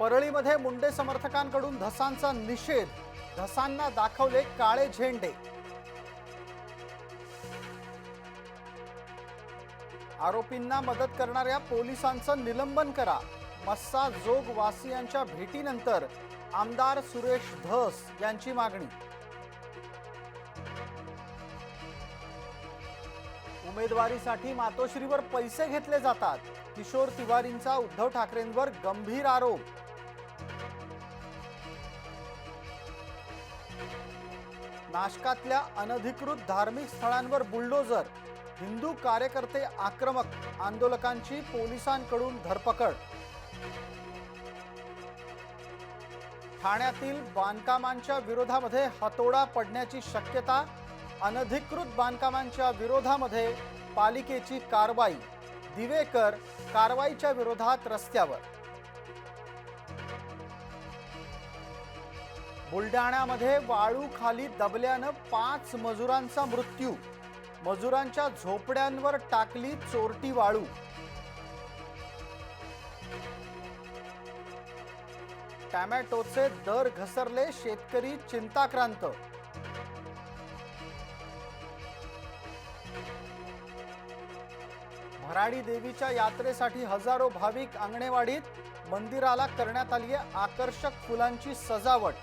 परळीमध्ये मुंडे समर्थकांकडून धसांचा निषेध. धसांना दाखवले काळे झेंडे. आरोपींना मदत करणाऱ्या पोलिसांचं निलंबन करा. मस्सा जोग वासियांच्या भेटीनंतर आमदार सुरेश धस यांची मागणी. उमेदवारीसाठी मातोश्रीवर पैसे घेतले जातात. किशोर तिवारींचा उद्धव ठाकरेंवर गंभीर आरोप. नाशकातल्या अनधिकृत धार्मिक स्थळांवर बुलडोजर हिंदू कार्यकर्ते आक्रमक आंदोलकांची पोलिसांकडून धरपकड. ठाण्यातील बांधकामांच्या विरोधामध्ये हातोडा पडण्याची शक्यता अनधिकृत बांधकामांच्या विरोधामध्ये पालिकेची कारवाई. दिवेकर कारवाईच्या विरोधात रस्त्यावर. बुलडाण्यामध्ये वाळू खाली दबल्यानं पाच मजुरांचा मृत्यू. मजुरांच्या झोपड्यांवर टाकली चोरटी वाळू. टॅमॅटोचे दर घसरले शेतकरी चिंताक्रांत. भराडी देवीच्या यात्रेसाठी हजारो भाविक अंगणेवाडीत मंदिराला करण्यात आली आहे आकर्षक फुलांची सजावट.